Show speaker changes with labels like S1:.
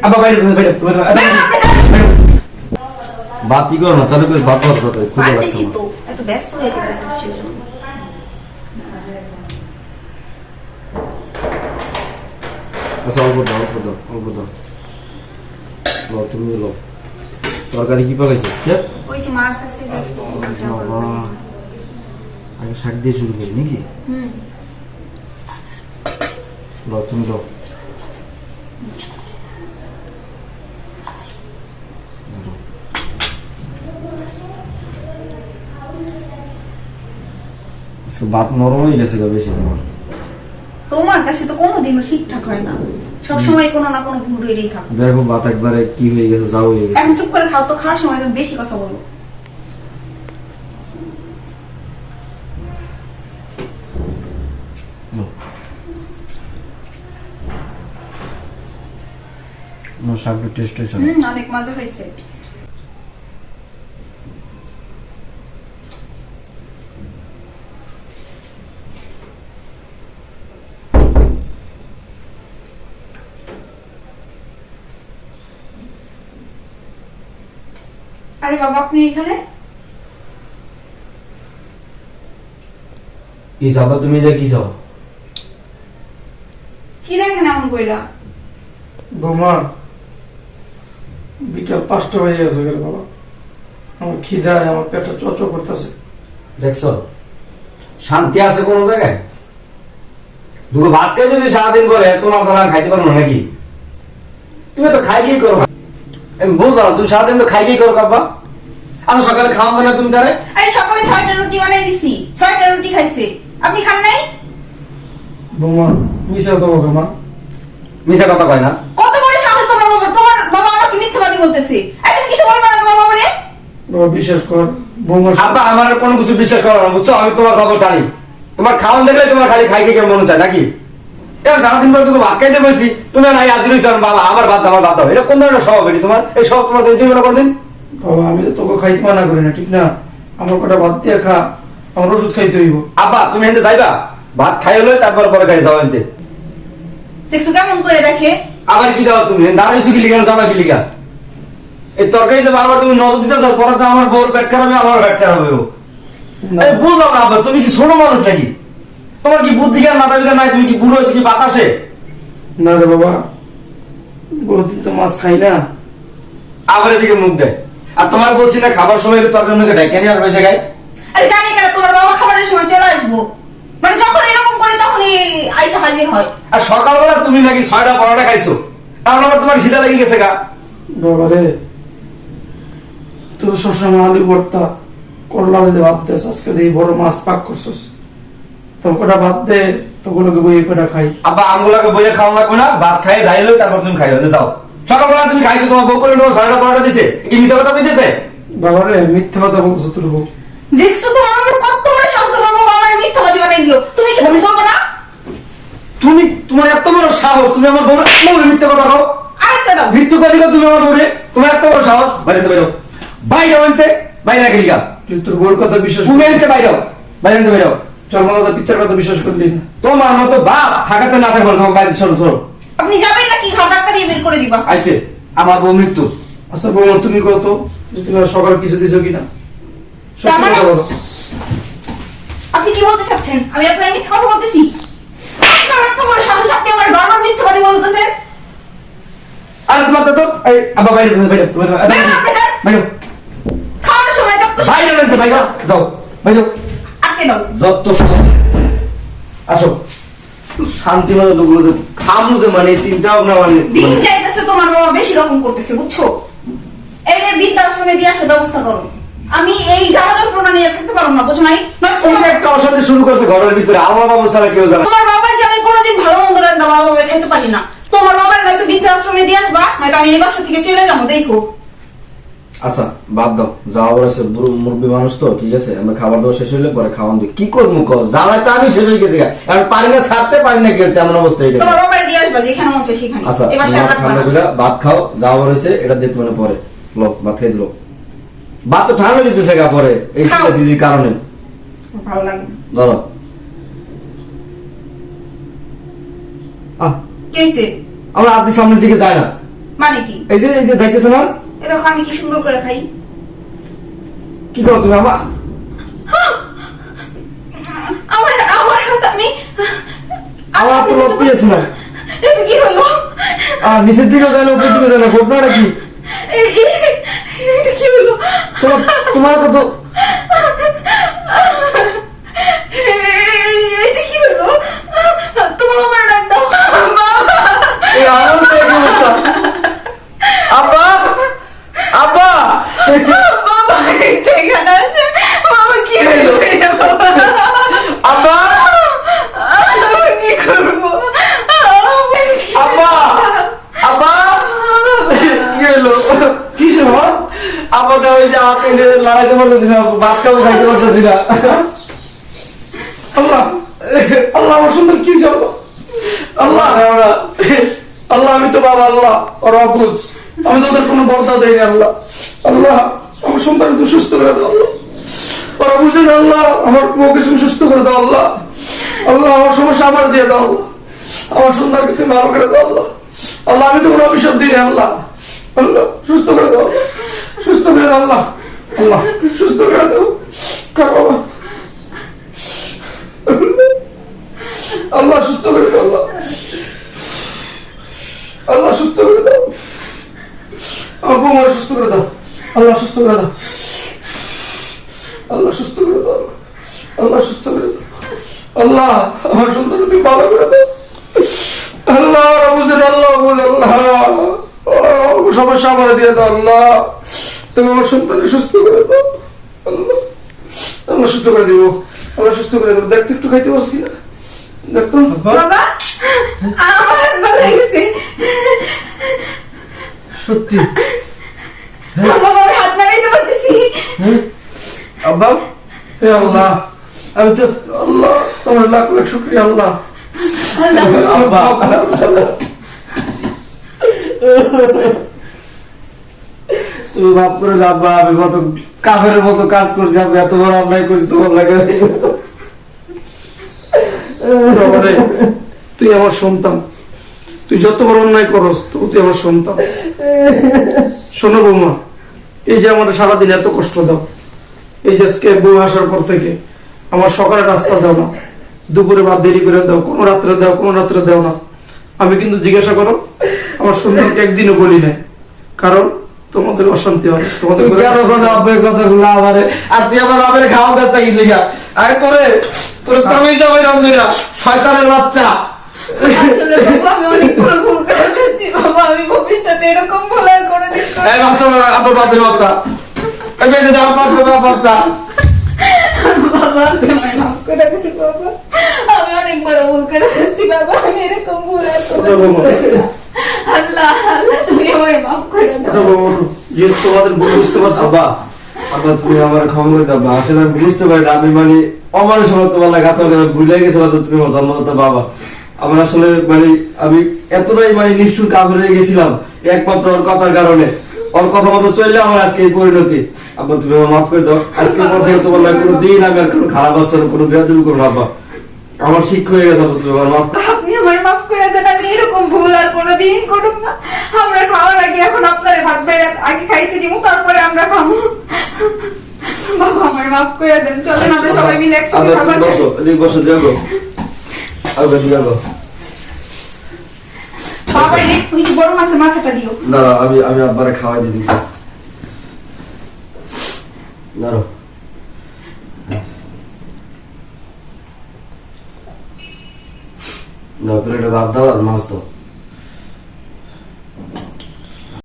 S1: আবার বাইরে বাইরে বাতি করো না চালু করে বাত করো খুঁজে
S2: পারতেছি
S1: লাগছে
S2: তো এত ব্যস্ত হয়ে যেতেছে
S1: আচ্ছা অল্প দাও অল্প দাও অল্প দাও। লো তুমি লো তরকারি কি পাকাইছে কে?
S2: ওই যে মাছ আছে
S1: আগে শাক দিয়ে শুরু করি নাকি?
S2: হুম।
S1: লো তুমি লো ভাত নরম হয়ে গেছে বেশি তোমার
S2: তোমার কাছে তো কোনোদিনও ঠিকঠাক হয় না। সব সময় কোনো না কোনো ভুল ধরেই থাকো।
S1: দেখো ভাত একবারে কি হয়ে গেছে যাও হয়ে গেছে।
S2: এখন চুপ করে খাও তো খাওয়ার সময় তুমি বেশি কথা বলো।
S1: শাকটা টেস্ট হয়েছে
S2: অনেক মজা হয়েছে। আরে বাবা আপনি এখানে?
S1: কি যাবা তুমি যে কি যাও
S2: কি দেখেন এমন কইরা?
S3: বৌমা বিকাল পাঁচটা বাজে গেছে গেল বাবা। আমার খিদায় আমার পেটটা চচ করতেছে।
S1: দেখছ? শান্তি আছে কোন জায়গায়? দুটো ভাত খাই যদি সারাদিন পরে তোমার খানা খাইতে পারো নাকি? তুমি তো খাই কি করো? আমি বুঝলাম তুমি সারাদিন তো খাই কি করো কাব্বা। আচ্ছা সকালে খাওয়া না তুমি তারে
S2: আরে সকালে ছয়টা রুটি বানাই দিছি ছয়টা রুটি খাইছে। আপনি খান নাই?
S3: বৌমা মিশা তো মা।
S1: মিশা কথা কয় না।
S2: কত বড় সাহস তোমার বাবা তোমার বাবা আমাকে মিথ্যাবাদী বলতেছে। এই তুমি কিছু বলবে না তোমার বাবারে?
S3: বাবা বিশ্বাস কর বৌমা
S1: আব্বা আমার কোনো কিছু বিশ্বাস করো না বুঝছ? আমি তোমার খবর জানি। তোমার খাওয়ান দেখলে তোমার খালি খাই খেয়ে মনে চায় নাকি? সারাদিন পরে তুমি ভাত খাইতে বসি তুমি নাই আজরি চান বাবা আমার ভাত আমার ভাত হবে। এটা কোন ধরনের স্বভাব এটি তোমার? এই সব তোমার জীবনে কোনদিন?
S3: বাবা আমি তো তোকে খাইতে মানা করি না ঠিক না? আমার কটা ভাত দিয়ে খা আমার ওষুধ খাইতে হইব।
S1: আব্বা তুমি হেঁটে যাইবা? ভাত খাই হলে তারপর পরে খাই যাও হেঁটে
S2: দেখছ কেমন করে দেখে?
S1: আবার কি দাও তুমি? দাঁড়াইছো কি লিখা যাবা কি লিখা এই তরকারিতে বারবার তুমি নজর দিতে চাও পরে তো আমার বউর পেট খারাপ হবে আমার পেট খারাপ হবে বুঝলাম না আব্বা তুমি কি ছোট মানুষ নাকি? তোমার কি বুদ্ধি জ্ঞান মাথা পিতা নাই? তুমি কি বুড়ো হয়েছে কি বাতাসে?
S3: না রে বাবা বহুদিন তো মাছ খাই না।
S1: আবার এদিকে মুখ দেয়। আর তোমার বলছি না খাবার সময় তরকারি মুখে ডেকে নিয়ে আসবে জায়গায়
S2: আরে জানি কেন তোমার বাবা খাবারের সময় চলে আসব। মানে যখন এরকম করে তখনই আইসা হাজির হয়।
S1: আর সকালবেলা তুমি নাকি ছয়টা পরোটা খাইছো? তাহলে আবার তোমার খিদা লেগে গেছে গা।
S3: বাবা রে তোর সবসময় আলু ভর্তা করলা ভাত দেস আজকে এই বড় মাছ পাক করছস। তো কটা ভাত দে তো গুলোকে বই কটা খাই।
S1: আব্বা আঙ্গুলাকে বইয়ে খাওয়া লাগবে না ভাত খাই যাইলো তারপর তুমি খাইলো যাও। সকালবেলা তুমি খাইছো তোমার বউ করে ছয়টা পরোটা দিছে। কি মিথ্যা কথা
S3: রে মিথ্যা কথা বলছো তোর বউ।
S2: দেখছ তোমার আমার কত বড় সাহস তোমার বাবা আমার মিথ্যাবাদী বানাই দিল। তুমি কিছু বলব না?
S1: তুমি তোমার এত বড় সাহস তুমি আমার বউ বউরে মিথ্যা কথা খাও
S2: আরেকটা দাও।
S1: মৃত্যু কথা দিলো তুমি আমার বউরে তোমার এত বড় সাহস? বাইরে বাইরে বাইরে আনতে বাইরে রাখি
S3: তুই তোর বউর কথা বিশ্বাস
S1: তুমি আনতে বাইরে বাইরে আনতে বাইরে
S3: জন্মদাতা পিতার কথা বিশ্বাস করলি? না
S1: তোমার মতো বাপ থাকাতে না থাকবে তোমার বাইরে সরো সরো
S2: আপনি যাবেন নাকি? ঘর ধাক্কা দিয়ে বের করে দিবা।
S1: আইছে। আমার বউ মৃত্যু।
S3: আচ্ছা বৌমা তুমি কত? তুমি সকাল কিছু দিছো কিনা?
S2: মানে- আপনি কি বলতে চাচ্ছেন? আমি আপনার মিথ্যা কথা বলতেছি। আপনার এত বড় সাহস আপনি আমার বারবার মিথ্যাবাদী বলতেছেন।
S1: আর তোমার তো এই আবার বাইরে তুমি বাইরে বাইরে। বাইরে।
S2: খাওয়ানোর সময় যত
S1: বাইরে বাইরে। যাও বাইরে।
S2: আটকে দাও
S1: যত আসো। শান্তি মতো লোকগুলো যে খামু যে মানে চিন্তা ভাবনা মানে।
S2: দিন যাইতেছে তোমার বাবা বেশি রকম করতেছে বুঝছ? এই যে বৃদ্ধাশ্রমে দিয়ে আসার ব্যবস্থা করো। আমি এই জ্বালা যন্ত্রণা নিয়ে থাকতে পারব না বুঝো নাই? নয়তো
S1: একটা অশান্তি শুরু করছে ঘরের ভিতরে আমার বাবু ছাড়া কেউ জানে
S2: তোমার বাবার জ্বালায় কোনোদিন ভালো মন্দ রান্না বাবা বাবা পারি না। তোমার বাবার নয়তো বৃদ্ধাশ্রমে দিয়ে আসবা নয়তো আমি এই বাসা থেকে চলে যাব দেখো।
S1: আচ্ছা বাদ দাও। যাওয়া বলেছে মুরব্বী মানুষ তো ঠিক আছে? আমরা খাবার দাওয়া শেষ হইলে পরে খাওয়ান দিই। কি করব কর জ্বালায় তো আমি শেষ হয়ে গেছি। এখন পারি না ছাড়তে পারি না গেলতে এমন অবস্থা হয়ে গেছে। আচ্ছা ঠান্ডা ভাত খাও যাওয়া বলেছে এটা দেখব না পরে। লো ভাত খাই দিলো। ভাত তো ঠান্ডা দিতেছে গা পরে এই
S2: খাও।
S1: কারণে।
S2: ভালো লাগে
S1: ধরো। আহ
S2: কেসে
S1: আমরা আপনি সামনের দিকে যায় না।
S2: মানে কি?
S1: এই যে এই যে যাইতেছে না?
S2: এ দেখো আমি কি সুন্দর করে খাই।
S1: কি করো তুমি আমা
S2: আমার আমার হাত আমি
S1: আমার তো রক্ত পেয়েছি না।
S2: কি হলো?
S1: আর নিচের দিকে যায় উপর দিকে যায় ঘটনাটা কি?
S2: এটা কি হলো?
S1: তোমার তোমার কত
S2: এ- এটা কি হলো তোমার আমার ডাক দাও বাবা
S1: এই আমার তো একই অবস্থা আব্বা আব্বা
S2: বাবা এটা এখানে আছে বাবা কি হলো এটা বাবা
S1: আব্বা
S2: আমি কি করব
S1: আব্বা আব্বা কি হলো
S3: কিসে বাবা
S1: আব্বাটা ওই যে হাতে যে লড়াইতে পারতেছি না, ভাত খাব, খাইতে পারতেছি না।
S3: আল্লাহ আল্লাহ, আমার সুন্দর কি জানো আল্লাহ? আল্লাহ, আমি তো বাবা, আল্লাহ বুঝ আমি তো ওদের কোনো বর্দা দেয়নি আল্লাহ। আল্লাহ, আমার সন্তান তুমি সুস্থ করে দাও, আল্লাহ। না, আল্লাহ, আমার তুমি সুস্থ করে দাও, আল্লাহ। আল্লাহ, আমার সমস্যা আমার দিয়ে দাও আমার সন্তানকে তুমি ভালো করে দাও, আল্লাহ। আল্লাহ, আমি তো কোনো অভিশাপ দিই না, আল্লাহ। আল্লাহ, সুস্থ দাও আল্লাহ। আল্লাহ, সুস্থ করে দাও। কার বাবা আল্লাহ সুস্থ করে দাও, আল্লাহ। আল্লাহ সুস্থ করে দাও। আমার বৌমার সুস্থ করে দাও। আল্লাহ সুস্থ করে দাও। আল্লাহ সুস্থ করে দাও, আল্লাহ। সুস্থ করে দাও। আল্লাহ, আমার সুন্দর তুমি ভালো করে দাও। আল্লাহ, বুঝেন আল্লাহ বুঝেন আল্লাহ, সমস্যা আমার দিয়ে দাও, আল্লাহ। তুমি আমার সন্তানকে সুস্থ করে দাও। আল্লাহ আল্লাহ সুস্থ করে দিব। আল্লাহ সুস্থ করে দেবো। দেখতে একটু খাইতে পারছি না। দেখতো।
S2: বাবা। আমার হাত ভালো গেছে।
S1: সত্যি?
S2: বাবা আমি হাত নাড়াইতে পারতেছি।
S1: আব্বা?
S3: হে আল্লাহ
S1: আমি তো
S3: আল্লাহ তোমার লাখ লাখ শুক্রিয়া আল্লাহ।
S2: আল্লাহ।
S1: আব্বা তুমি ভাব করে আব্বা আমি কত কাফের মতো কাজ করছি, আমি এত বড় অন্যায় করছি, তোমার লাগে
S3: তুই আমার সন্তান। তুই যত বড় অন্যায় করস, তবু তুই আমার সন্তান। শোনো বৌমা, এই যে আমাদের সারাদিন এত কষ্ট দাও, এই যে আজকে বউ আসার পর থেকে আমার সকালে রাস্তা দাও না, দুপুরে ভাত দেরি করে দাও, কোনো রাত্রে দাও, কোনো রাত্রে দাও না। আমি কিন্তু জিজ্ঞাসা করো, আমার সন্তানকে একদিনও বলি না কারণ তোমাদের অশান্তি হয় তোমাদের
S1: তুই
S3: ঘরে
S1: কেন কোনো অব্যয় কথা গুলো আমারে? আর তুই আমার বাপের খাওয়া কাজ থাকি লিখা আরে তোরে তোর স্বামী যাবে রামদিনা শয়তানের বাচ্চা।
S2: আমি অনেক বড় ভুল করে ফেলেছি। বাবা আমি ভবিষ্যতে এরকম ভুল আর কোনোদিন করব
S1: এই বাচ্চা আপনার বাপের বাচ্চা। এই যে আমার বাপের বাচ্চা।
S2: বাবা তুমি মাফ করে দিন বাবা। আমি অনেক বড় ভুল করে ফেলেছি বাবা আমি এরকম ভুল আর
S3: ওঠো
S2: করব
S3: বৌমা,
S2: না।
S1: মানে মানে এতটাই মানে নিষ্ঠুর গেছিলাম, একমাত্র ওর কথার কারণে। ওর কথা মতো চললে আমার আজকে এই পরিণতি। আব্বা, তুমি আমার মাফ করে দাও। আজকে তোমার লাগে কোনো দিন আমি আর কোনো খারাপ কোনো করব আব্বা। আমার শিক্ষা হয়ে গেছে
S2: আপনি আমার মাফ করে দেন আমি এরকম ভুল আর কোনোদিন করব না। আমরা খাওয়ার আগে এখন আপনার ভাত বেড়ে আগে খাইতে দিব তারপরে আমরা খাব বাবা আমার মাফ করে দেন। চলেন আমরা সবাই মিলে একসাথে খাবার
S1: তুমি
S2: খাই।
S1: বসো এদিকে বসো। যাব তুমি যাব
S2: বাবা ওই যে বড় মাছের মাথাটা দিও।
S1: দাঁড়াও আমি আমি আব্বারে খাওয়াই দিই দাঁড়াও। না প্লেটে ভাত দাও আর মাছ দাও